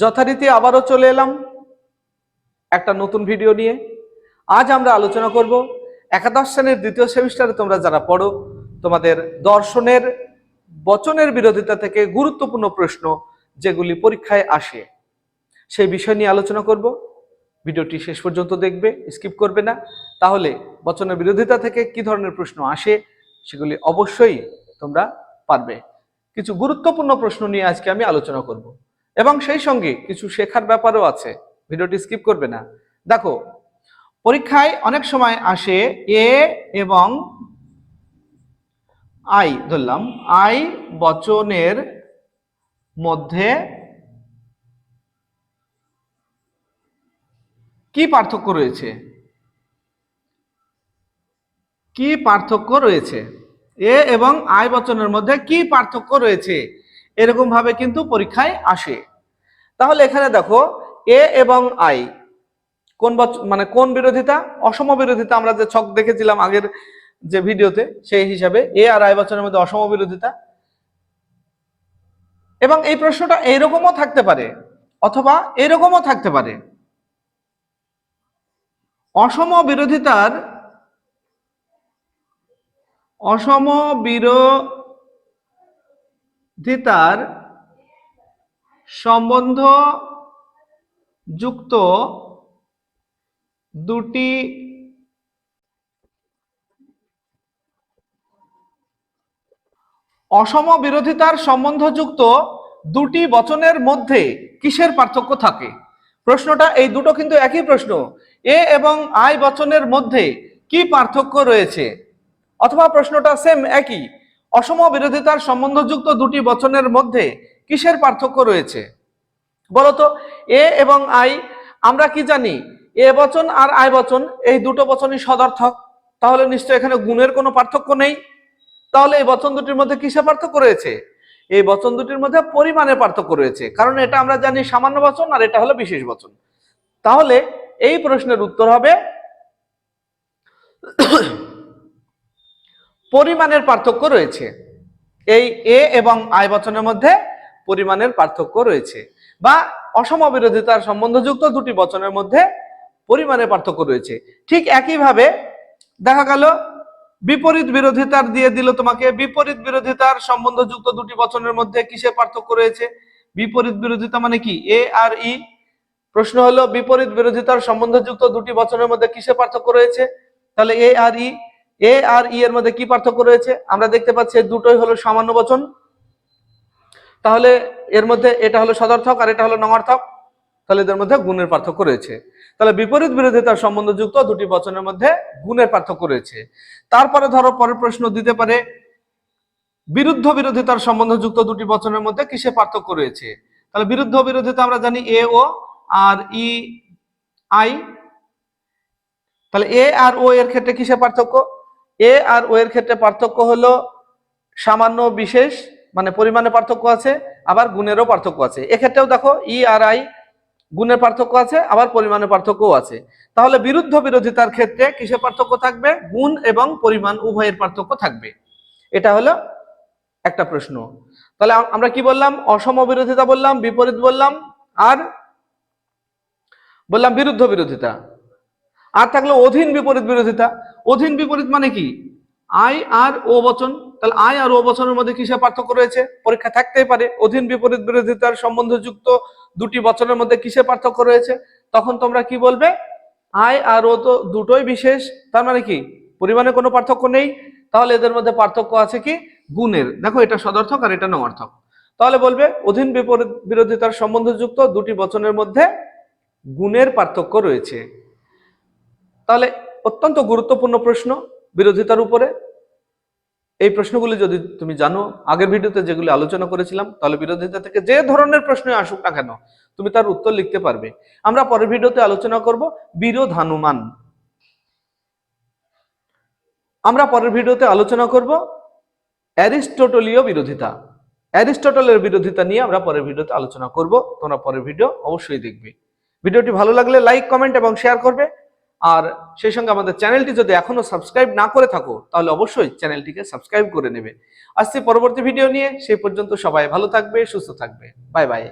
যথারীতি আবারও চলে এলাম একটা নতুন ভিডিও নিয়ে। আজ আমরা আলোচনা করব একাদশ শ্রেণির দ্বিতীয় সেমিস্টারে তোমরা যারা পড়ো, তোমাদের দর্শনের, বচনের বিরোধিতা থেকে গুরুত্বপূর্ণ প্রশ্ন যেগুলি পরীক্ষায় আসে, সেই বিষয় নিয়ে আলোচনা করব। ভিডিওটি শেষ পর্যন্ত দেখবে, স্কিপ করবে না। তাহলে বচনের বিরোধিতা থেকে কি ধরনের প্রশ্ন আসে সেগুলি অবশ্যই তোমরা পারবে। কিছু গুরুত্বপূর্ণ প্রশ্ন নিয়ে আজকে আমি আলোচনা করব। এবং সেই সঙ্গে কিছু শেখার ব্যাপারও আছে। ভিডিওটি স্কিপ করবে না। দেখো, পরীক্ষায় অনেক সময় আসে এ এবং আই ধরলাম। আই বচনের মধ্যে কি পার্থক্য রয়েছে? কি পার্থক্য রয়েছে? এ এবং আই বচনের মধ্যে কি পার্থক্য রয়েছে? এরকম ভাবে কিন্তু পরীক্ষায় আসে। তাহলে এখানে দেখো এ এবং আই কোন মানে কোন বিরোধিতা? অসম বিরোধিতা, আমরা যে ছক দেখেছিলাম আগের যে ভিডিওতে, সেই হিসাবে এ আর আই বচনের মধ্যে অসম বিরোধিতা। এবং এই প্রশ্নটা এইরকমও থাকতে পারে, অথবা এরকমও থাকতে পারে। অসম বিরোধিতার, অসম বিরোধিতার সম্বন্ধ যুক্ত দুটি অসম বিরোধিতার সম্বন্ধযুক্ত দুটি বচনের মধ্যে কিসের পার্থক্য থাকে? প্রশ্নটা এই দুটো কিন্তু একই প্রশ্ন। এ এবং আই বচনের মধ্যে কি পার্থক্য রয়েছে? অথবা প্রশ্নটা সেম একই। অসম বিরোধিতার সম্বন্ধযুক্ত দুটি বচনের মধ্যে কিসের পার্থক্য রয়েছে? বলতো, এ এবং আই, আমরা কি জানি? এ বচন আর আই বচন, এই দুটো বচনই সদর্থক। তাহলে নিশ্চয় এখানে গুণের কোনো পার্থক্য নেই? তাহলে এই বচন দুটির মধ্যে কিসে পার্থক্য রয়েছে? এই বচন দুটির মধ্যে পরিমাণে পার্থক্য রয়েছে, কারণ এটা আমরা জানি সামান্য বচন আর এটা হলো বিশেষ বচন। তাহলে এই প্রশ্নের উত্তর হবে পরিমাণের পার্থক্য রয়েছে। এই এ এবং আয় বচনের মধ্যে পরিমাণের পার্থক্য রয়েছে বা অসম বিরোধিতার সম্বন্ধযুক্ত দুটি বচনের মধ্যে পরিমাণের পার্থক্য রয়েছে। ঠিক একইভাবে দেখা গেল, বিপরীত বিরোধিতার দিয়ে দিল তোমাকে, বিপরীত বিরোধিতার সম্বন্ধযুক্ত দুটি বচনের মধ্যে কিসের পার্থক্য রয়েছে? বিপরীত বিরোধিতা মানে কি? এ আর ই। প্রশ্ন হলো, বিপরীত বিরোধিতার সম্বন্ধযুক্ত দুটি বচনের মধ্যে কিসের পার্থক্য রয়েছে? তাহলে এ আর ই এ আর ই এর মধ্যে কি পার্থক্য রয়েছে? আমরা দেখতে পাচ্ছি দুটোই হলো সামান্য বচন। তাহলে এর মধ্যে এটা হলো সদর্থক আর এটা হলো নঙার্থক তাহলে এদের মধ্যে গুণের পার্থক্য রয়েছে। তাহলে বিপরীত বিরোধিতার সম্বন্ধযুক্ত দুটি বচনের মধ্যে গুণের পার্থক্য রয়েছে। তারপরে ধরো পরের প্রশ্ন দিতে পারে, বিরুদ্ধ বিরোধিতার সম্বন্ধযুক্ত দুটি বচনের মধ্যে কিসে পার্থক্য রয়েছে? তাহলে বিরুদ্ধ বিরোধিতা আমরা জানি এ ও আর ই আই তাহলে এ আর ও এর ক্ষেত্রে কিসে পার্থক্য? এ আর ও এর ক্ষেত্রে পার্থক্য হলো সামান্য বিশেষ মানে পরিমাণে পার্থক্য আছে, আবার গুণেরও পার্থক্য আছে। এক্ষেত্রেও দেখো ই আর আই গুণের পার্থক্য আছে, আবার পরিমাণের পার্থক্যও আছে। তাহলে বিরুদ্ধ বিরোধিতার ক্ষেত্রে কিসের পার্থক্য থাকবে? গুণ এবং পরিমাণ উভয়ের পার্থক্য থাকবে। এটা হলো একটা প্রশ্ন। তাহলে আমরা কি বললাম? অসম বিরোধিতা বললাম, বিপরীত বললাম, আর বললাম বিরুদ্ধ বিরোধিতা। আর থাকল অধীন বিপরীত বিরোধিতা। অধীন বিপরীত মানে কি? আই আর ও বচন। তাহলে আই আর ও বচনের মধ্যে কিসের পার্থক্য রয়েছে? পরীক্ষা থাকতেই পারে। অধীন বিপরীত বিরোধিতার সম্বন্ধযুক্ত দুটি বচনের মধ্যে কিসের পার্থক্য রয়েছে? তখন তোমরা কি বলবে? আই আর ও তো দুটোই বিশেষ। তার মানে কি? পরিমাণে কোনো পার্থক্য নেই। তাহলে এদের মধ্যে পার্থক্য আছে কি? গুণের। দেখো, এটা সদর্থক আর এটা নঅর্থক তাহলে বলবে, অধীন বিপরীত বিরোধিতার সম্বন্ধযুক্ত দুটি বচনের মধ্যে গুণের পার্থক্য রয়েছে। তাহলে অত্যন্ত গুরুত্বপূর্ণ প্রশ্ন বিরোধিতার উপরে। এই প্রশ্নগুলি যদি তুমি জানো, আগের ভিডিওতে যেগুলি আলোচনা করেছিলাম, তাহলে বিরোধিতা থেকে যে ধরনের প্রশ্ন আসুক না কেন, তুমি তার উত্তর লিখতে পারবে। আমরা পরের ভিডিওতে আলোচনা করব বিরোধানুমান। আমরা পরের ভিডিওতে আলোচনা করব অ্যারিস্টোটলীয় বিরোধিতা। অ্যারিস্টটলের বিরোধিতা নিয়ে আমরা পরের ভিডিওতে আলোচনা করব। তোমরা পরের ভিডিও অবশ্যই দেখবে। ভিডিওটি ভালো লাগলে লাইক, কমেন্ট এবং শেয়ার করবে। আর সেই সঙ্গে আমাদের চ্যানেলটি যদি এখনও সাবস্ক্রাইব না করে থাকো, তাহলে অবশ্যই চ্যানেলটিকে সাবস্ক্রাইব করে নেবে। আসছি পরবর্তী ভিডিও নিয়ে সেই পর্যন্ত সবাই ভালো থাকবে, সুস্থ থাকবে। Bye bye.